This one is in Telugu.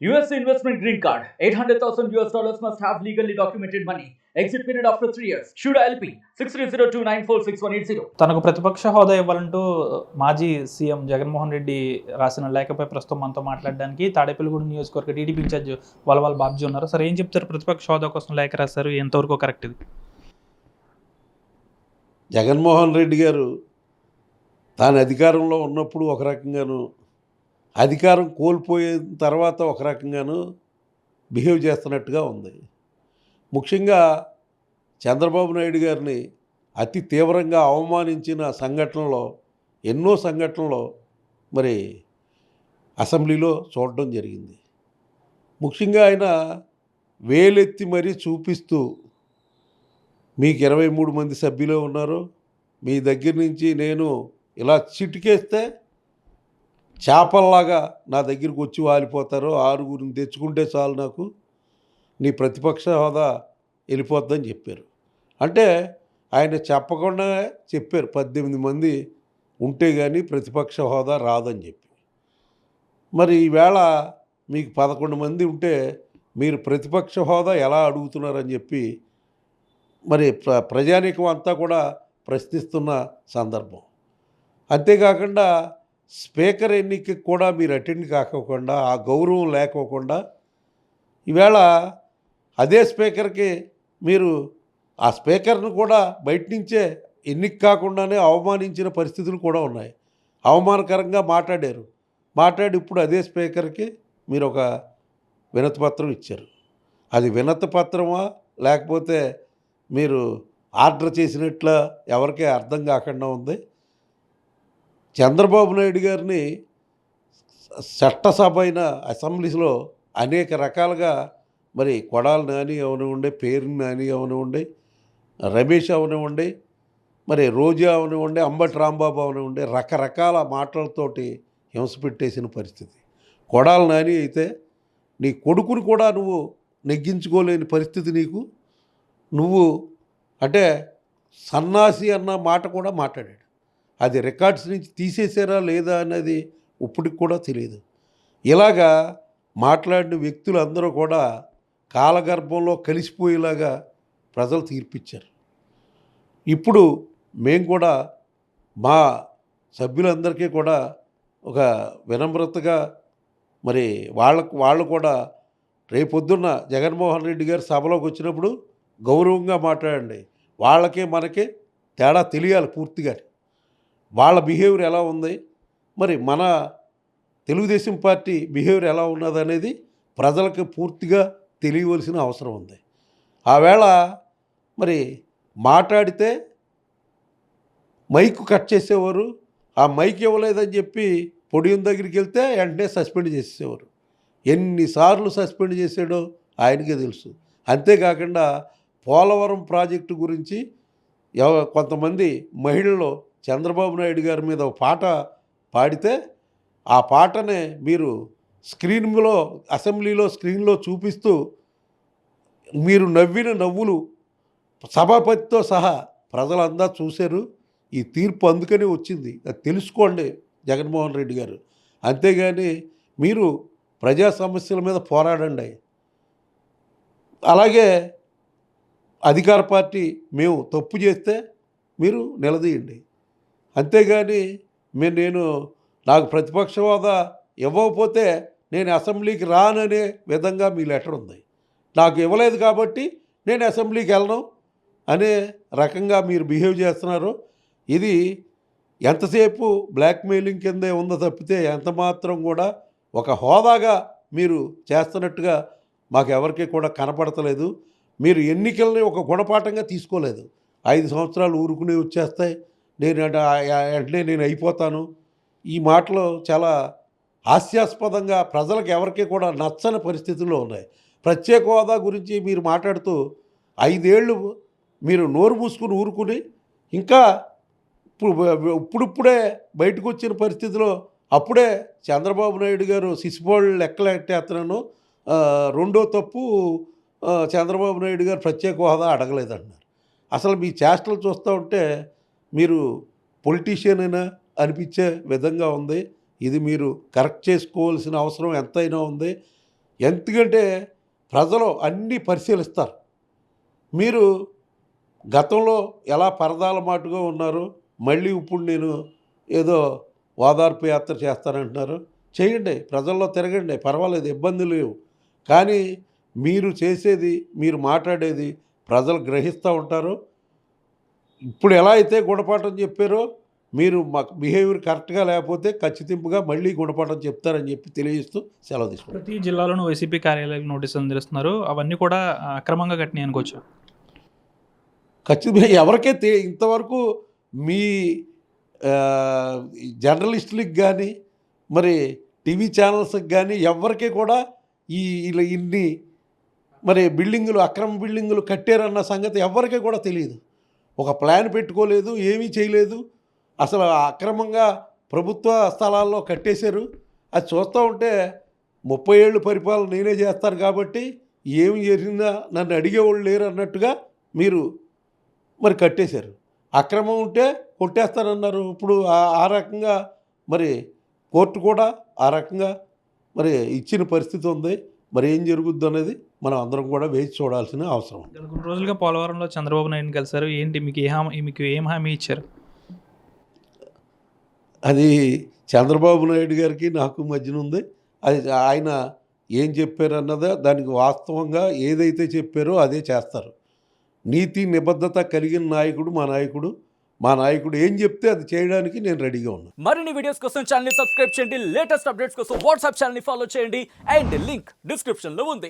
US investment green card. 800,000 US dollars must have legally documented money. Exit period after 3 years. Shuda LP 6302946180. తనకు ప్రతిపక్ష హోదా ఇవ్వాలంటూ మాజీ సీఎం జగన్మోహన్ రెడ్డి రాసిన లేఖపై ప్రస్తుతం మనతో మాట్లాడడానికి తాడేపల్లిగూడెం నియోజకవర్గ టీడీపీ ఇన్ఛార్జ్ వలవాల్ బాబ్జీ ఉన్నారు సార్ ఏం చెప్తారు ప్రతిపక్ష హోదా కోసం లేఖ రాశారు ఎంతవరకు కరెక్ట్ ఇది జగన్మోహన్ రెడ్డి గారు తాను అధికారంలో ఉన్నప్పుడు ఒక రకంగాను అధికారం కోల్పోయిన తర్వాత ఒక రకంగాను బిహేవ్ చేస్తున్నట్టుగా ఉంది. ముఖ్యంగా చంద్రబాబు నాయుడు గారిని అతి తీవ్రంగా అవమానించిన సంఘటనలో ఎన్నో సంఘటనలో మరి అసెంబ్లీలో చూడడం జరిగింది. ముఖ్యంగా ఆయన వేలెత్తి మరీ చూపిస్తూ మీకు ఇరవై మూడు మంది సభ్యులు ఉన్నారు. మీ దగ్గర నుంచి నేను ఇలా చిటికేస్తే చేపల్లాగా నా దగ్గరికి వచ్చి వాలిపోతారు ఆరుగురిని తెచ్చుకుంటే చాలు నాకు. నీ ప్రతిపక్ష హోదా వెళ్ళిపోద్దని చెప్పారు. అంటే ఆయన చెప్పకుండా చెప్పారు. పద్దెనిమిది మంది ఉంటే కానీ ప్రతిపక్ష హోదా రాదని చెప్పి. మరి ఈవేళ మీకు పదకొండు మంది ఉంటే మీరు ప్రతిపక్ష హోదా ఎలా అడుగుతున్నారని చెప్పి మరి ప్ర ప్రజానీకం అంతా కూడా ప్రశ్నిస్తున్న సందర్భం. అంతేకాకుండా స్పీకర్ ఎన్నికకి కూడా మీరు అటెండ్ కాకోకుండా ఆ గౌరవం లేకోకుండా ఈవేళ అదే స్పీకర్కి మీరు ఆ స్పీకర్ను కూడా బయట నుంచే ఎన్నిక కాకుండానే అవమానించిన పరిస్థితులు కూడా ఉన్నాయి. అవమానకరంగా మాట్లాడారు. మాట్లాడి ఇప్పుడు అదే స్పీకర్కి మీరు ఒక వినతిపత్రం ఇచ్చారు. అది వినతిపత్రమా? లేకపోతే మీరు ఆర్డర్ చేసినట్ల ఎవరికీ అర్థం కాకుండా ఉంది? చంద్రబాబు నాయుడు గారిని చట్టసభ అయిన అసెంబ్లీస్లో అనేక రకాలుగా మరి కొడాలి నాని అవనివ్వండి పేరుని నాని అవనివ్వండి రమేష్ అవనివ్వండి మరి రోజా అవనివ్వండి అంబటి రాంబాబు అవనివ్వండి రకరకాల మాటలతోటి హింస పెట్టేసిన పరిస్థితి. కొడాలి నాని అయితే నీ కొడుకుని కూడా నువ్వు నెగ్గించుకోలేని పరిస్థితి నీకు. నువ్వు అంటే సన్నాసి అన్న మాట కూడా మాట్లాడాడు. అది రికార్డ్స్ నుంచి తీసేసారా లేదా అన్నది ఇప్పటికి కూడా తెలియదు ఇలాగా మాట్లాడిన వ్యక్తులు అందరూ కూడా కాలగర్భంలో కలిసిపోయేలాగా ప్రజలు తీర్పిచ్చారు. ఇప్పుడు మేము కూడా మా సభ్యులందరికీ కూడా ఒక వినమ్రతగా మరి వాళ్ళకు వాళ్ళు కూడా రేపొద్దున్న జగన్మోహన్ రెడ్డి గారు సభలోకి వచ్చినప్పుడు గౌరవంగా మాట్లాడండి. వాళ్ళకే మనకి తేడా తెలియాలి పూర్తిగా వాళ్ళ బిహేవియర్ ఎలా ఉంది? మరి మన తెలుగుదేశం పార్టీ బిహేవియర్ ఎలా ఉన్నది అనేది ప్రజలకు పూర్తిగా తెలియవలసిన అవసరం ఉంది. ఆవేళ మరి మాట్లాడితే మైక్ కట్ చేసేవారు ఆ మైక్ ఇవ్వలేదని చెప్పి పొడియం దగ్గరికి వెళ్తే వెంటనే సస్పెండ్ చేసేవారు ఎన్నిసార్లు సస్పెండ్ చేశాడో ఆయనకే తెలుసు. అంతేకాకుండా పోలవరం ప్రాజెక్టు గురించి ఎవ కొంతమంది మహిళలు చంద్రబాబు నాయుడు గారి మీద ఒక పాట పాడితే ఆ పాటనే మీరు స్క్రీన్లో అసెంబ్లీలో స్క్రీన్లో చూపిస్తూ మీరు నవ్విన నవ్వులు సభాపతితో సహా ప్రజలందా చూశారు. ఈ తీర్పు అందుకనే వచ్చింది. అది తెలుసుకోండి జగన్మోహన్ రెడ్డి గారు. అంతేగాని మీరు ప్రజా సమస్యల మీద పోరాడండి. అలాగే అధికార పార్టీ మేము తప్పు చేస్తే మీరు నిలదీయండి. అంతేగాని మీరు నేను నాకు ప్రతిపక్ష హోదా ఇవ్వకపోతే నేను అసెంబ్లీకి రాననే విధంగా మీ లెటర్ ఉంది. నాకు ఇవ్వలేదు కాబట్టి నేను అసెంబ్లీకి వెళ్ళను అనే రకంగా మీరు బిహేవ్ చేస్తున్నారు. ఇది ఎంతసేపు బ్లాక్మెయిలింగ్ కిందే ఉందో తప్పితే ఎంత మాత్రం కూడా ఒక హోదాగా మీరు చేస్తున్నట్టుగా మాకు ఎవరికి కూడా కనపడతలేదు. మీరు ఎన్నికల్ని ఒక గుణపాఠంగా తీసుకోలేదు. ఐదు సంవత్సరాలు ఊరుకునే వచ్చేస్తాయి. నేను వెంటనే నేను అయిపోతాను. ఈ మాటలు చాలా హాస్యాస్పదంగా ప్రజలకు ఎవరికీ కూడా నచ్చని పరిస్థితుల్లో ఉన్నాయి. ప్రత్యేక హోదా గురించి మీరు మాట్లాడుతూ ఐదేళ్ళు మీరు నోరు మూసుకుని ఊరుకుని ఇంకా ఇప్పుడు ఇప్పుడిప్పుడే బయటకు వచ్చిన పరిస్థితిలో అప్పుడే చంద్రబాబు నాయుడు గారు శిశుపాళ్ళు లెక్కలెట్టేస్తున్నాను. రెండో తప్పు చంద్రబాబు నాయుడు గారు ప్రత్యేక హోదా అడగలేదన్నారు అసలు మీ చేష్టలు చూస్తూ ఉంటే మీరు పొలిటీషియన్ అయినా అనిపించే విధంగా ఉంది. ఇది మీరు కరెక్ట్ చేసుకోవాల్సిన అవసరం ఎంతైనా ఉంది. ఎందుకంటే ప్రజలు అన్నీ పరిశీలిస్తారు. మీరు గతంలో ఎలా పరదాల మాటుగా ఉన్నారు? మళ్ళీ ఇప్పుడు నేను ఏదో ఓదార్పు యాత్ర చేస్తానంటున్నారు. చేయండి ప్రజల్లో తిరగండి పర్వాలేదు ఇబ్బంది లేవు. కానీ మీరు చేసేది మీరు మాట్లాడేది ప్రజలు గ్రహిస్తూ ఉంటారు. ఇప్పుడు ఎలా అయితే గుణపాఠం చెప్పారో మీరు మాకు బిహేవియర్ కరెక్ట్గా లేకపోతే ఖచ్చితంగా మళ్ళీ గుణపాఠం చెప్తారని చెప్పి తెలియజేస్తూ సెలవు తీసుకుంటాం ప్రతి జిల్లాలోనూ వైసీపీ కార్యాలయాలకు నోటీసులు అందిస్తున్నారు అవన్నీ కూడా అక్రమంగా కట్టినాయి అనుకోవచ్చు ఖచ్చితంగా ఎవరికే ఇంతవరకు మీ జర్నలిస్టులకు కానీ మరి టీవీ ఛానల్స్కి కానీ ఎవరికీ కూడా ఈ ఇలా ఇన్ని మరి బిల్డింగులు అక్రమ బిల్డింగులు కట్టారన్న సంగతి ఎవరికీ కూడా తెలియదు. ఒక ప్లాన్ పెట్టుకోలేదు ఏమీ చేయలేదు. అసలు అక్రమంగా ప్రభుత్వ స్థలాల్లో కట్టేశారు. అది చూస్తూ ఉంటే ముప్పై ఏళ్ళు పరిపాలన నేనే చేస్తాను కాబట్టి ఏమి జరిగిందా నన్ను అడిగేవాళ్ళు లేరు అన్నట్టుగా మీరు మరి కట్టేశారు. అక్రమం ఉంటే కొట్టేస్తానన్నారు. ఇప్పుడు ఆ రకంగా మరి కోర్టు కూడా ఆ రకంగా మరి ఇచ్చిన పరిస్థితి ఉంది. మరి ఏం జరుగుద్ది అనేది మనం అందరం కూడా వేచి చూడాల్సిన అవసరం. కొన్ని రోజులుగా పోలవరంలో చంద్రబాబు నాయుడుని కలిశారు. ఏంటి మీకు ఏ హామీ మీకు ఏం హామీ ఇచ్చారు? అది చంద్రబాబు నాయుడు గారికి నాకు మధ్యన ఉంది. అది ఆయన ఏం చెప్పారు అన్నదా దానికి వాస్తవంగా ఏదైతే చెప్పారో అదే చేస్తారు. నీతి నిబద్ధత కలిగిన నాయకుడు మా నాయకుడు. మా నాయకుడు ఏం చెప్తే అది చేయడానికి నేను రెడీగా ఉన్నాను మరిన్ని వీడియోస్ కోసం ఛానల్ సబ్స్క్రైబ్ చేయండి. లేటెస్ట్ అప్డేట్స్ కోసం వాట్సాప్ ఛానల్ ఫాలో చేయండి. అండ్ లింక్ డిస్క్రిప్షన్లో ఉంది.